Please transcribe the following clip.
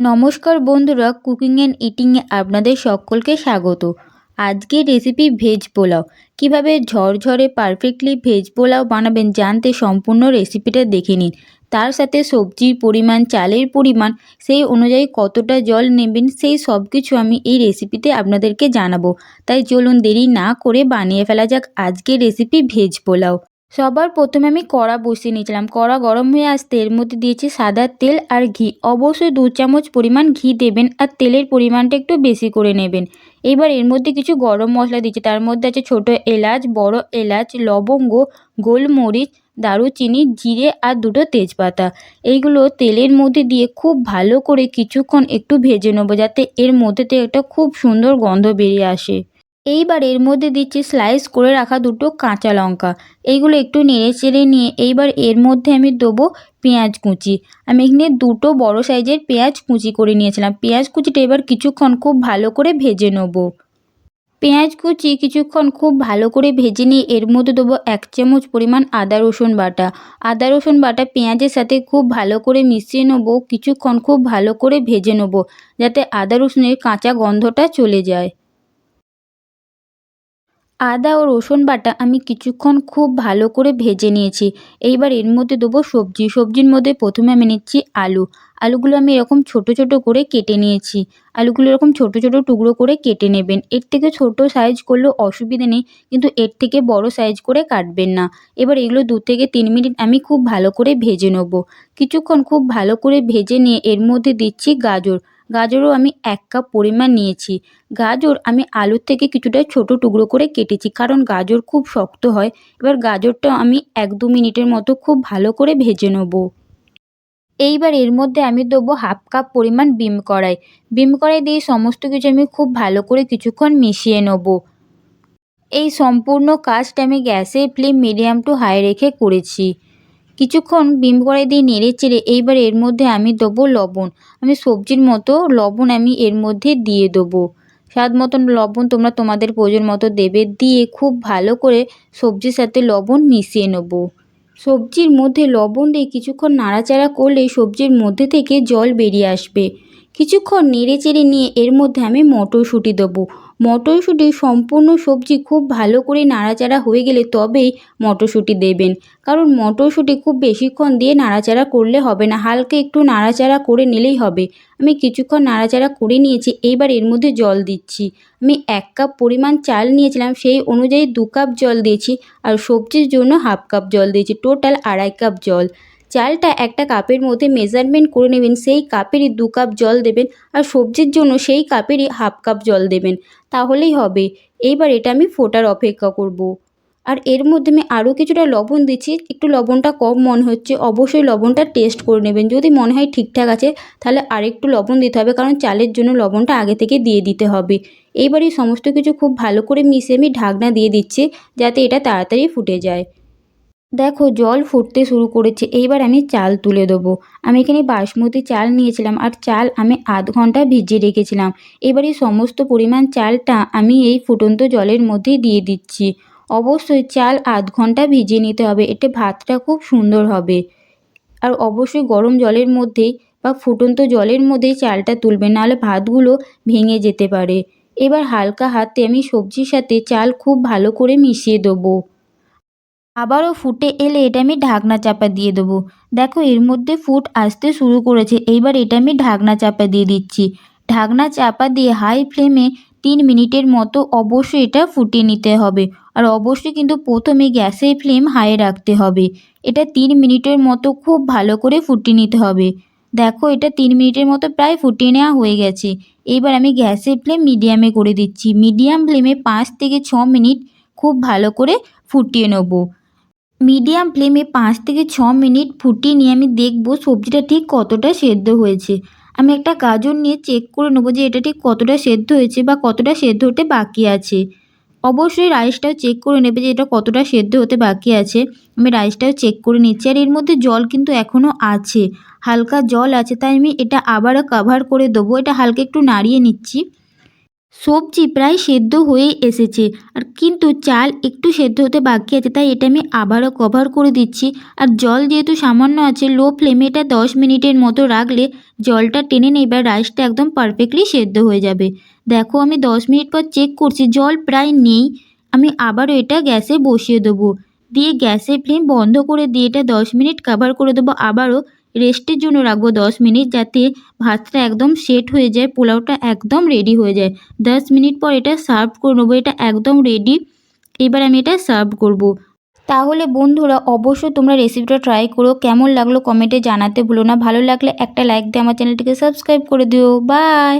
নমস্কার বন্ধুরা cooking and ইটিংয়ে আপনাদের সকলকে স্বাগত। আজকের রেসিপি ভেজ পোলাও। কীভাবে ঝরঝরে পারফেক্টলি ভেজ পোলাও বানাবেন জানতে সম্পূর্ণ রেসিপিটা দেখে নিন। তার সাথে সবজির পরিমাণ, চালের পরিমাণ, সেই অনুযায়ী কতটা জল নেবেন, সেই সব কিছু আমি এই রেসিপিতে আপনাদেরকে জানাব। তাই চলুন দেরি না করে বানিয়ে ফেলা যাক আজকের রেসিপি ভেজ পোলাও। সবার প্রথমে আমি কড়া বসিয়ে নিয়েছিলাম। কড়া গরম হয়ে আসতে এর মধ্যে দিয়েছি সাদা তেল আর ঘি। অবশ্যই দু চামচ পরিমাণ ঘি দেবেন আর তেলের পরিমাণটা একটু বেশি করে নেবেন। এবার এর মধ্যে কিছু গরম মশলা দিচ্ছি। তার মধ্যে আছে ছোটো এলাচ, বড় এলাচ, লবঙ্গ, গোলমরিচ, দারুচিনি, জিরে আর দুটো তেজপাতা। এইগুলো তেলের মধ্যে দিয়ে খুব ভালো করে কিছুক্ষণ একটু ভেজে নেব যাতে এর মধ্যে থেকে একটা খুব সুন্দর গন্ধ বেরিয়ে আসে। এইবার এর মধ্যে দিচ্ছি স্লাইস করে রাখা দুটো কাঁচা লঙ্কা। এইগুলো একটু নেড়ে চেড়ে নিয়ে এইবার এর মধ্যে আমি দেবো পেঁয়াজ কুচি। আমি এখানে দুটো বড় সাইজের পেঁয়াজ কুচি করে নিয়েছিলাম। পেঁয়াজ কুচিটা এবার কিছুক্ষণ খুব ভালো করে ভেজে নেব। পেঁয়াজ কুচি কিছুক্ষণ খুব ভালো করে ভেজে নিয়ে এর মধ্যে দেবো এক চামচ পরিমাণ আদা, রসুন বাটা। আদা, রসুন বাটা পেঁয়াজের সাথে খুব ভালো করে মিশিয়ে নেব। কিছুক্ষণ খুব ভালো করে ভেজে নেব যাতে আদা, রসুনের কাঁচা গন্ধটা চলে যায়। আদা ও রসুন বাটা আমি কিছুক্ষণ খুব ভালো করে ভেজে নিয়েছি। এইবার এর মধ্যে দেবো সবজি। সবজির মধ্যে প্রথমে আমি নিচ্ছি আলু। আলুগুলো আমি এরকম ছোট ছোট করে কেটে নিয়েছি। আলুগুলো এরকম ছোট ছোট টুকরো করে কেটে নেবেন। এর থেকে ছোট সাইজ করলেও অসুবিধে নেই, কিন্তু এর থেকে বড় সাইজ করে কাটবেন না। এবার এগুলো দু থেকে তিন মিনিট আমি খুব ভালো করে ভেজে নেব। কিছুক্ষণ খুব ভালো করে ভেজে নিয়ে এর মধ্যে দিচ্ছি গাজর। গাজরও আমি এক কাপ পরিমাণ নিয়েছি। গাজর আমি আলুর থেকে কিছুটা ছোট টুকরো করে কেটেছি, কারণ গাজর খুব শক্ত হয়। এবার গাজরটা আমি এক দু মিনিটের মতো খুব ভালো করে ভেজে নেব। এইবার এর মধ্যে আমি দেবো হাফ কাপ পরিমাণ বিম কড়াই। বিম কড়াই দিয়ে সমস্ত কিছু আমি খুব ভালো করে কিছুক্ষণ মিশিয়ে নেব। এই সম্পূর্ণ কাজটা আমি গ্যাসের ফ্লেম মিডিয়াম টু হাই রেখে করেছি। কিছুক্ষণ বিম কড়াই দিয়ে নেড়ে চেড়ে এইবার এর মধ্যে আমি দেবো লবণ। আমি সবজির মতো লবণ আমি এর মধ্যে দিয়ে দেবো। স্বাদ মতন লবণ তোমরা তোমাদের প্রয়োজন মতো দেবে, দিয়ে খুব ভালো করে সবজির সাথে লবণ মিশিয়ে নেব। সবজির মধ্যে লবণ দিয়ে কিছুক্ষণ নাড়াচাড়া করলে সবজির মধ্যে থেকে জল বেরিয়ে আসবে। কিছুক্ষণ নেড়ে চেড়ে নিয়ে এর মধ্যে আমি মটরশুঁটি দেবো। মটরশুঁটি সম্পূর্ণ সবজি খুব ভালো করে নাড়াচাড়া হয়ে গেলে তবেই মটরশুঁটি দেবেন। কারণ মটরশুঁটি খুব বেশিক্ষণ দিয়ে নাড়াচাড়া করলে হবে না, হালকা একটু নাড়াচাড়া করে নিলেই হবে। আমি কিছুক্ষণ নাড়াচাড়া করে নিয়েছি, এইবার এর মধ্যে জল দিচ্ছি। আমি এক কাপ পরিমাণ চাল নিয়েছিলাম, সেই অনুযায়ী দু কাপ জল দিয়েছি আর সবজির জন্য হাফ কাপ জল দিয়েছি, টোটাল আড়াই কাপ জল। চালটা একটা কাপের মধ্যে মেজারমেন্ট করে নেবেন, সেই কাপেরই দু কাপ জল দেবেন আর সবজির জন্য সেই কাপেরই হাফ কাপ জল দেবেন। তাহলেই হবে। এইবার এটা আমি ফোটার অপেক্ষা করব। আর এর মধ্যে আমি আরও কিছুটা লবণ দিচ্ছি। একটু লবণটা কম মনে হচ্ছে, অবশ্যই লবণটা টেস্ট করে নেবেন। যদি মনে হয় ঠিকঠাক আছে, তাহলে আরেকটু লবণ দিতে হবে, কারণ চালের জন্য লবণটা আগে থেকে দিয়ে দিতে হবে। এইবারই সমস্ত কিছু খুব ভালো করে মিশিয়ে আমি ঢাকনা দিয়ে দিচ্ছি, যাতে এটা তাড়াতাড়ি ফুটে যায়। দেখো, জল ফুটতে শুরু করেছে। এইবার আমি চাল তুলে দেবো। আমি এখানে বাসমতি চাল নিয়েছিলাম আর চাল আমি আধ ঘণ্টা ভিজিয়ে রেখেছিলাম। এবারে সমস্ত পরিমাণ চালটা আমি এই ফুটন্ত জলের মধ্যে দিয়ে দিচ্ছি। অবশ্যই চাল আধ ঘণ্টা ভিজিয়ে নিতে হবে, এতে ভাতটা খুব সুন্দর হবে। আর অবশ্যই গরম জলের মধ্যেই বা ফুটন্ত জলের মধ্যেই চালটা তুলবেন নাহলে ভাতগুলো ভেঙে যেতে পারে। এবার হালকা হাতে আমি সবজির সাথে চাল খুব ভালো করে মিশিয়ে দেবো। আবারও ফুটে এলে এটা আমি ঢাকনা চাপা দিয়ে দেবো। দেখো, এর মধ্যে ফুট আসতে শুরু করেছে। এইবার এটা আমি ঢাকনা চাপা দিয়ে দিচ্ছি। ঢাকনা চাপা দিয়ে হাই ফ্লেমে তিন মিনিটের মতো অবশ্যই এটা ফুটিয়ে নিতে হবে। আর অবশ্যই কিন্তু প্রথমে গ্যাসের ফ্লেম হাই রাখতে হবে। এটা তিন মিনিটের মতো খুব ভালো করে ফুটিয়ে নিতে হবে। দেখো, এটা তিন মিনিটের মতো প্রায় ফুটিয়ে নেওয়া হয়ে গেছে। এবার আমি গ্যাসের ফ্লেম মিডিয়ামে করে দিচ্ছি। মিডিয়াম ফ্লেমে পাঁচ থেকে ছ মিনিট খুব ভালো করে ফুটিয়ে নেব। মিডিয়াম ফ্লেমে পাঁচ থেকে ছ মিনিট ফুটিয়ে নিয়ে আমি দেখব সবজিটা ঠিক কতটা সেদ্ধ হয়েছে। আমি একটা গাজর নিয়ে চেক করে নেব যে এটা ঠিক কতটা সেদ্ধ হয়েছে বা কতটা সেদ্ধ হতে বাকি আছে। অবশ্যই রাইসটাও চেক করে নেবে যে এটা কতটা সেদ্ধ হতে বাকি আছে। আমি রাইসটাও চেক করে নিচ্ছি আর এর মধ্যে জল কিন্তু এখনও আছে। হালকা জল আছে, তাই আমি এটা আবারও কাভার করে দেবো। এটা হালকা একটু নাড়িয়ে নিচ্ছি। সবজি প্রায় সেদ্ধ হয়ে এসেছে। আর কিন্তু চাল একটু সেদ্ধ হতে বাকি আছে, তাই এটা আমি আবারও কভার করে দিচ্ছি। আর জল যেহেতু সামান্য আছে লো ফ্লেমে এটা দশ মিনিটের মতো রাখলে জলটা টেনে নেই বা রাইসটা একদম পারফেক্টলি সেদ্ধ হয়ে যাবে। দেখো আমি দশ মিনিট পর চেক করছি, জল প্রায় নেই। আমি আবারও এটা গ্যাসে বসিয়ে দেবো। দিয়ে গ্যাসের ফ্লেম বন্ধ করে দিয়ে এটা দশ মিনিট কভার করে দেবো আবারও। রেস্টের জন্য রাখব দশ মিনিট যাতে ভাতটা একদম সেট হয়ে যায়, পোলাওটা একদম রেডি হয়ে যায়। দশ মিনিট পর এটা সার্ভ করে নেব, এটা একদম রেডি এবার আমি এটা সার্ভ করব। তাহলে বন্ধুরা, অবশ্যই তোমরা রেসিপিটা ট্রাই করো। কেমন লাগল কমেন্টে জানাতে ভুলো না। ভালো লাগলে একটা লাইক দিয়ে আমার চ্যানেলটিকে সাবস্ক্রাইব করে দিও। বাই